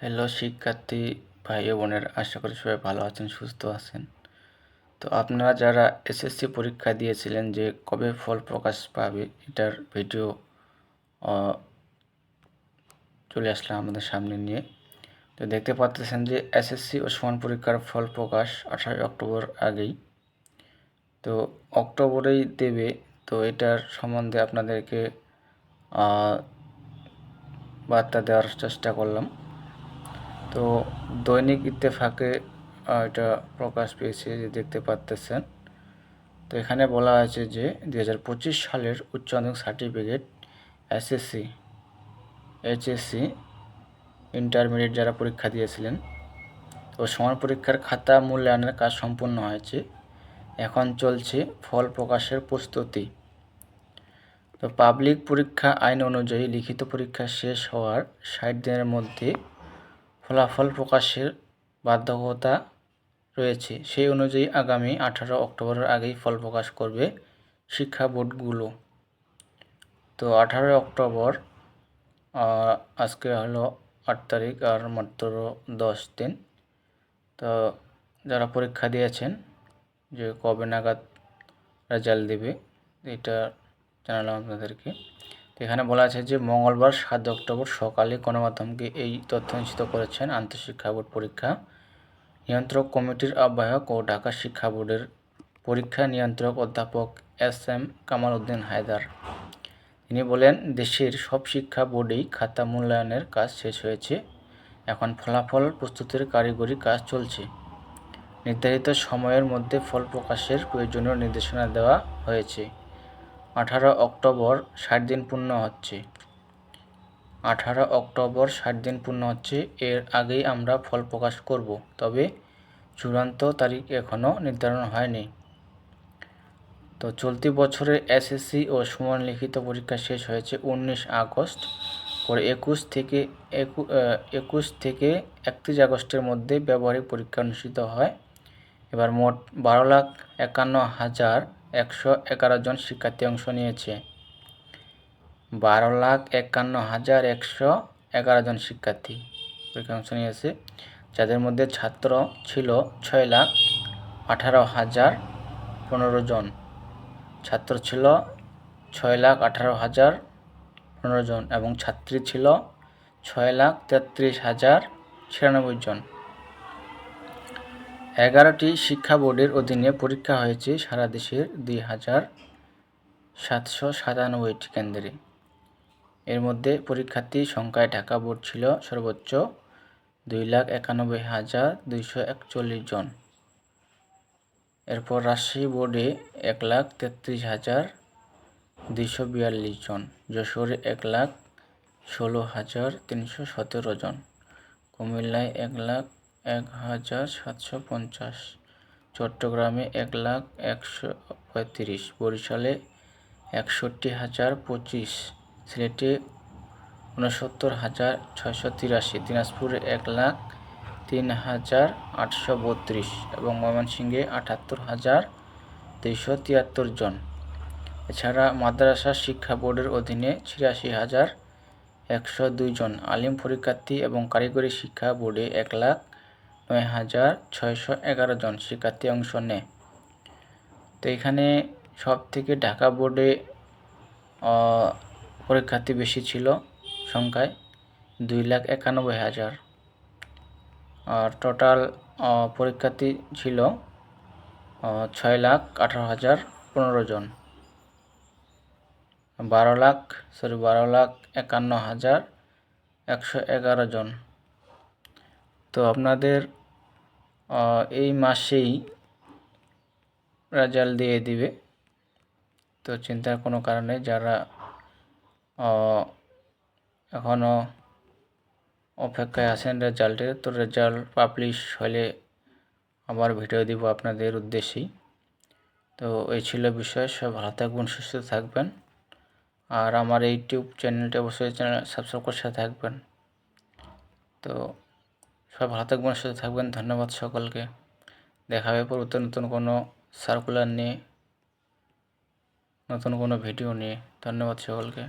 Hello শিক্ষার্থী, ভাই ও বোনের। আশা করি সবাই ভালো আছেন, সুস্থ আছেন। তো আপনারা যারা এসএসসি পরীক্ষা দিয়েছিলেন যে কবে ফল প্রকাশ পাবে, এটার ভিডিও চলে আসলাম আমাদের সামনে নিয়ে। তো দেখতে পাচ্ছেন যে এসএসসি ও সমান পরীক্ষার ফল প্রকাশ আঠারোই অক্টোবর আগেই। তো অক্টোবরেই দেবে, তো এটার সম্বন্ধে আপনাদেরকে বার্তা দেওয়ার চেষ্টা করলাম। তো দৈনিক ইত্তেফাকে এটা প্রকাশ পেয়েছে, যে দেখতে পাচ্তেছেন তো এখানে বলা হয়েছে যে দু হাজার পঁচিশ সালের উচ্চ মাধ্যমিক সার্টিফিকেট এসএসসি এইচএসসি ইন্টারমিডিয়েট যারা পরীক্ষা দিয়েছিলেন তো সমান পরীক্ষার খাতা মূল্যায়নের কাজ সম্পূর্ণ হয়েছে। এখন চলছে ফল প্রকাশের প্রস্তুতি। তো পাবলিক পরীক্ষা আইন অনুযায়ী লিখিত পরীক্ষা শেষ হওয়ার ষাট দিনের মধ্যে ফলাফল প্রকাশের বাধ্যকতা রয়েছে। সেই অনুযায়ী আগামী আঠারো অক্টোবরের আগেই ফল প্রকাশ করবে শিক্ষা বোর্ডগুলো। তো আঠারোই অক্টোবর আজকে হলো আট তারিখ আর মাত্র দশ দিন। তো যারা পরীক্ষা দিয়েছেন যে কবে নাগাদ রেজাল্ট দেবে, এটা জানালাম আপনাদেরকে। এখানে বলা আছে যে মঙ্গলবার সাত অক্টোবর সকালে গণমাধ্যমকে এই তথ্য নিশ্চিত করেছেন আন্তঃশিক্ষা বোর্ড পরীক্ষা নিয়ন্ত্রক কমিটির আহ্বায়ক ও ঢাকা শিক্ষা বোর্ডের পরীক্ষা নিয়ন্ত্রক অধ্যাপক এস এম কামাল উদ্দিন হায়দার। তিনি বলেন, দেশের সব শিক্ষা বোর্ডেই খাতা মূল্যায়নের কাজ শেষ হয়েছে। এখন ফলাফল প্রস্তুতির কারিগরি কাজ চলছে। নির্ধারিত সময়ের মধ্যে ফল প্রকাশের প্রয়োজনীয় নির্দেশনা দেওয়া হয়েছে। আঠারো অক্টোবর ষাট দিন পূর্ণ হচ্ছে। আঠারো অক্টোবর ষাট দিন পূর্ণ হচ্ছে, এর আগেই আমরা ফল প্রকাশ করব, তবে চূড়ান্ত তারিখ এখনও নির্ধারণ হয়নি। তো চলতি বছরের এসএসসি ও সমান লিখিত পরীক্ষা শেষ হয়েছে উনিশ আগস্ট। পরে একুশ থেকে একুশ থেকে একত্রিশ আগস্টের মধ্যে ব্যবহারিক পরীক্ষা অনুষ্ঠিত হয়। এবার মোট বারো লাখ একান্ন হাজার একশো এগারো জন শিক্ষার্থী অংশ নিয়েছে। বারো লাখ একান্ন হাজার একশো এগারো জন শিক্ষার্থী পরীক্ষা অংশ নিয়েছে, যাদের মধ্যে ছাত্র ছিল ছয় লাখ আঠারো হাজার পনেরো জন। ছাত্র ছিল ছয় লাখ আঠারো হাজার পনেরো জন এবং ছাত্রী ছিল ছয় লাখ তেত্রিশ হাজার ছিয়ানব্বই জন। এগারোটি শিক্ষা বোর্ডের অধীনে পরীক্ষা হয়েছে সারা দেশের দুই হাজার সাতশো সাতানব্বইটি কেন্দ্রে। এর মধ্যে পরীক্ষার্থী সংখ্যায় ঢাকা বোর্ড ছিল সর্বোচ্চ দুই লাখ একানব্বই হাজার দুইশো একচল্লিশ জন। এরপর রাজশাহী বোর্ডে এক লাখ তেত্রিশ হাজার দুইশো বিয়াল্লিশ জন, যশোরে এক লাখ ষোলো হাজার তিনশো সতেরো জন, কুমিল্লায় এক লাখ এক হাজার সাতশো পঞ্চাশ। চট্টগ্রামে এক লাখ একশো পঁয়ত্রিশ, বরিশালে একষট্টি হাজার পঁচিশ, সিলেটে উনসত্তর হাজার ছয়শো তিরাশি, দিনাজপুরে এক লাখ তিন হাজার আটশো বত্রিশ এবং ময়মনসিংহে আটাত্তর হাজার দুইশো তিয়াত্তর জন। এছাড়া মাদ্রাসা শিক্ষা বোর্ডের অধীনে ছিয়াশি হাজার একশো দুই জন। আলিম পরীক্ষার্থী এবং কারিগরি শিক্ষা বোর্ডে এক লাখ নয় হাজার ছয়শো এগারো জন শিক্ষার্থী অংশ নেয়। তো এখানে সব থেকে ঢাকা বোর্ডে পরীক্ষার্থী বেশি ছিল সংখ্যায় দুই লাখ একানব্বই হাজার। আর টোটাল পরীক্ষার্থী ছিল ছয় লাখ আঠারো হাজার পনেরো জন। বারো লাখ, সরি, বারো লাখ একান্ন হাজার একশো এগারো জন। আপনাদের এই মাসেই রেজাল্ট দিয়ে দিবে। তো চিন্তার কোনো কারণে যারা এখনও অপেক্ষায় আছেন রেজাল্টের তো রেজাল্ট পাবলিশ হলে আবার ভিডিও দিব আপনাদের উদ্দেশ্যেই। তো এই ছিল বিষয় সব ভালো থাকবেন, সুস্থ থাকবেন। আর আমার ইউটিউব চ্যানেলটি অবশ্যই চ্যানেল সাবস্ক্রাইব করে সাথে থাকবেন। তো সব ভালো থাকবেন, সুস্থ থাকবেন। ধন্যবাদ সকলকে। দেখা হবে পরবর্তী নতুন কোনো সার্কুলার নিয়ে, নতুন কোনো ভিডিও নিয়ে। ধন্যবাদ সকলকে।